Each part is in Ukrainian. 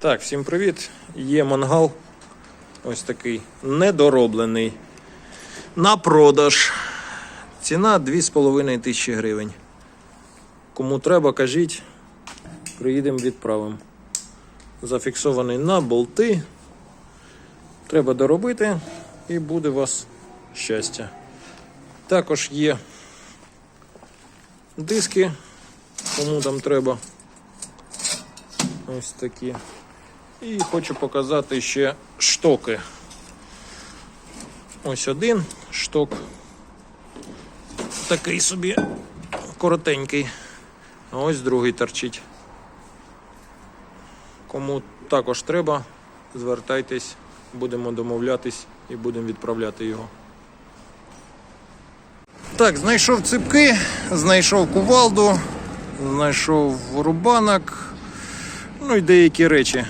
Так, всім привіт. Є мангал. Ось такий недороблений. На продаж. Ціна 2,5 тисячі гривень. Кому треба, кажіть. Приїдемо відправимо. Зафіксований на болти. Треба доробити і буде у вас щастя. Також є диски, кому там треба. Ось такі. І хочу показати ще штоки. Ось один шток. Такий собі коротенький. А ось другий торчить. Кому також треба, звертайтесь, будемо домовлятись і будемо відправляти його. Так, знайшов ципки, знайшов кувалду, знайшов рубанок, ну і деякі речі.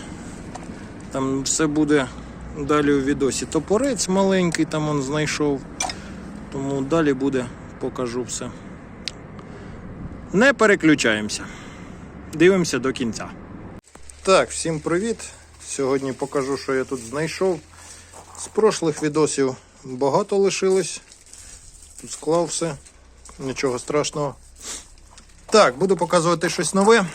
Там все буде далі у відосі. Топорець маленький там он знайшов. Тому далі буде, покажу все. Не переключаємося. Дивимося до кінця. Так, всім привіт. Сьогодні покажу, що я тут знайшов. З прошлих відосів багато лишилось. Тут склав все. Нічого страшного. Так, буду показувати щось нове.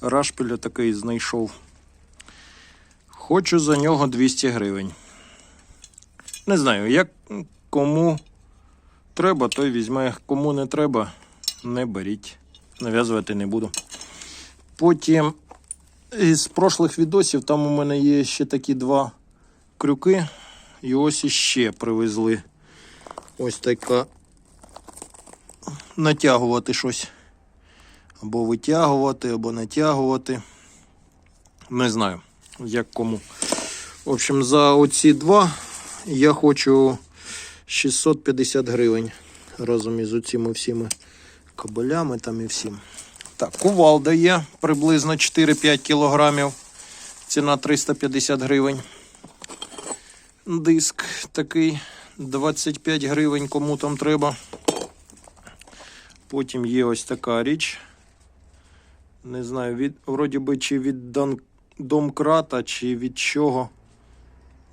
Рашпіля такий знайшов. Хочу за нього 200 гривень. Не знаю, як кому треба, той візьме. Кому не треба, не беріть. Нав'язувати не буду. Потім із прошлих відосів там у мене є ще такі два крюки. І ось іще привезли. Ось така натягувати щось. Або витягувати, або натягувати. Не знаю, як кому. В общем, за оці два я хочу 650 гривень разом із оціми всіми кабелями там і всім. Так, кувалда є приблизно 4-5 кілограмів. Ціна 350 гривень. Диск такий 25 гривень, кому там треба. Потім є ось така річ. Не знаю, від, вроді би, чи від Дан, домкрата, чи від чого.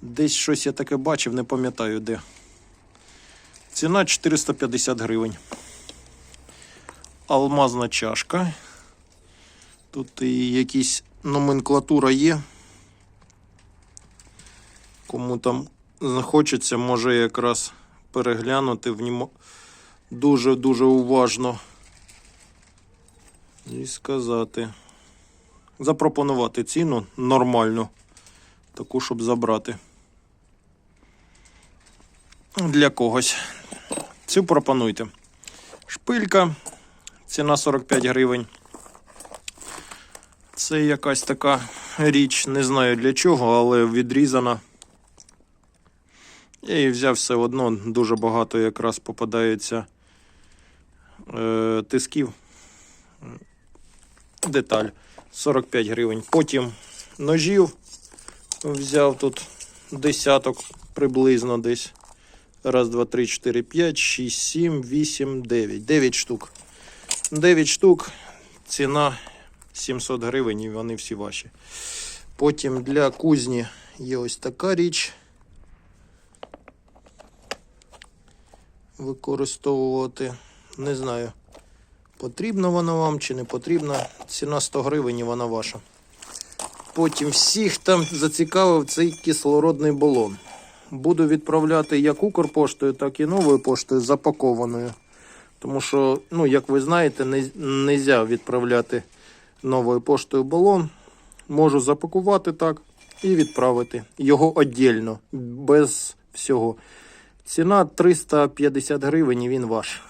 Десь щось я таке бачив, не пам'ятаю де. Ціна 450 гривень. Алмазна чашка. Тут і якісь номенклатура є. Кому там захочеться, може якраз переглянути внімо... дуже-дуже уважно. І сказати. Запропонувати ціну нормальну, таку, щоб забрати. Для когось. Цю пропонуйте. Шпилька. Ціна 45 гривень. Це якась така річ, не знаю для чого, але відрізана. Я її взяв все одно, дуже багато якраз попадається е, тисків. Деталь 45 гривень. Потім ножів взяв тут десяток приблизно десь. Раз, два, три, чотири, п'ять, шість, сім, вісім, дев'ять. Дев'ять штук. 9 штук, ціна 700 гривень і вони всі ваші. Потім для кузні є ось така річ. Використовувати. Не знаю, потрібна вона вам чи не потрібна. Ціна 100 гривень і вона ваша. Потім всіх там зацікавив цей кислородний балон. Буду відправляти як Укрпоштою, так і новою поштою запакованою. Тому що, ну, як ви знаєте, не можна відправляти новою поштою балон. Можу запакувати так і відправити його віддільно, без всього. Ціна 350 гривень і він ваш.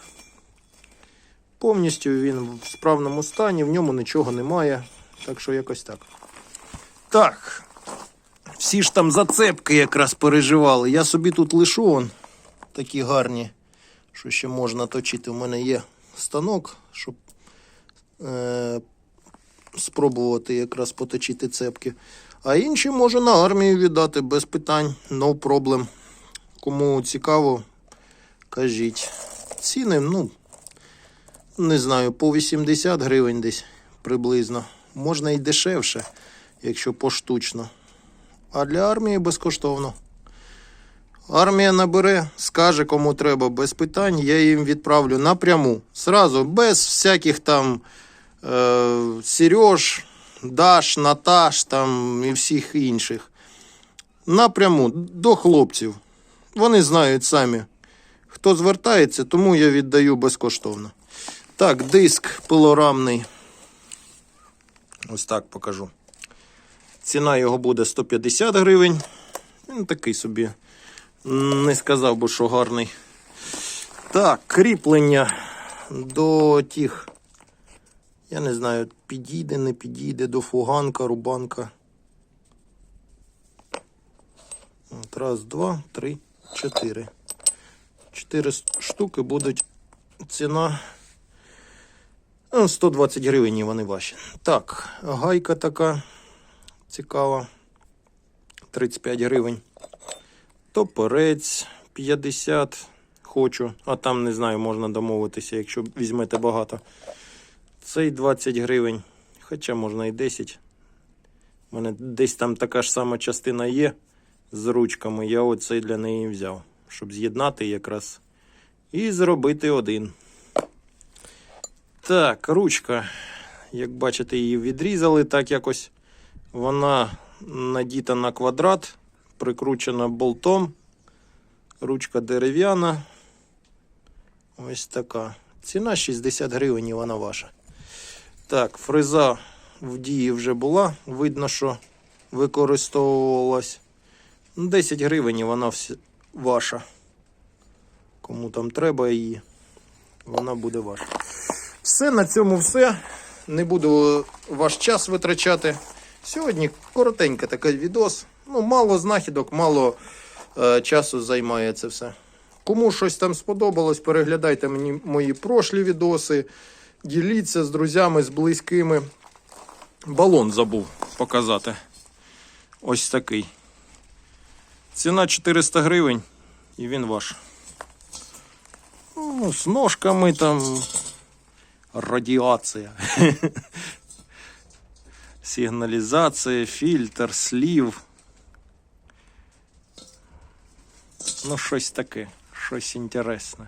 Повністю він в справному стані, в ньому нічого немає. Так що якось так. Так. Всі ж там зацепки якраз переживали. Я собі тут лишу он такі гарні що ще можна точити. У мене є станок, щоб е, спробувати якраз поточити цепки. А інші можу на армію віддати без питань, no problem. Кому цікаво, кажіть. Ціни, ну, не знаю, по 80 гривень десь приблизно можна і дешевше, якщо поштучно. А для армії безкоштовно. Армія набере, скаже, кому треба, без питань, я їм відправлю напряму. Сразу, без всяких там е, Сереж, Даш, Наташ там і всіх інших. Напряму до хлопців. Вони знають самі, хто звертається, тому я віддаю безкоштовно. Так, диск пилорамний. Ось так покажу. Ціна його буде 150 гривень. Він такий собі. Не сказав би, що гарний. Так, кріплення до тих. Я не знаю, підійде, не підійде до фуганка, рубанка. От, раз, два, три, чотири. Чотири штуки будуть ціна. Ну, 120 гривень вони ваші. Так, гайка така цікава. 35 гривень. Топорець 50 хочу, а там не знаю, можна домовитися, якщо візьмете багато. Цей 20 гривень, хоча можна і 10. У мене десь там така ж сама частина є з ручками. Я оцей для неї взяв, щоб з'єднати якраз і зробити один. Так, ручка. Як бачите, її відрізали так якось. Вона надіта на квадрат, прикручена болтом. Ручка дерев'яна. Ось така. Ціна 60 гривень і вона ваша. Так, фреза в дії вже була. Видно, що використовувалась. 10 гривень і вона ваша. Кому там треба її, вона буде ваша. Все, на цьому все. Не буду ваш час витрачати. Сьогодні коротенький такий відос. Ну, мало знахідок, мало е, часу займає це все. Кому щось там сподобалось, переглядайте мені мої прошлі відоси, діліться з друзями, з близькими. Балон забув показати. Ось такий. Ціна 400 гривень, і він ваш. Ну, з ножками там радіація. Сигналізація, фільтр, слів. Ну, щось таке, щось інтересне.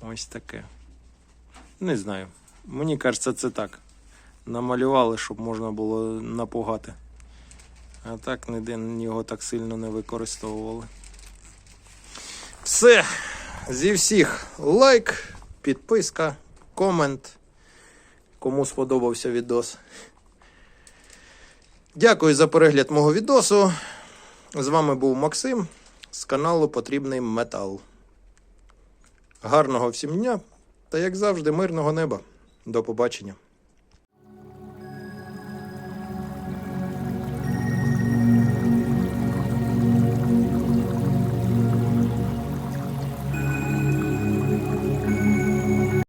Ось таке. Не знаю. Мені кажеться, це так. Намалювали, щоб можна було напугати. А так ніде його так сильно не використовували. Все. Зі всіх лайк, підписка, комент. Кому сподобався відос. Дякую за перегляд мого відосу. З вами був Максим з каналу Потрібний Метал. Гарного всім дня та, як завжди, мирного неба. До побачення.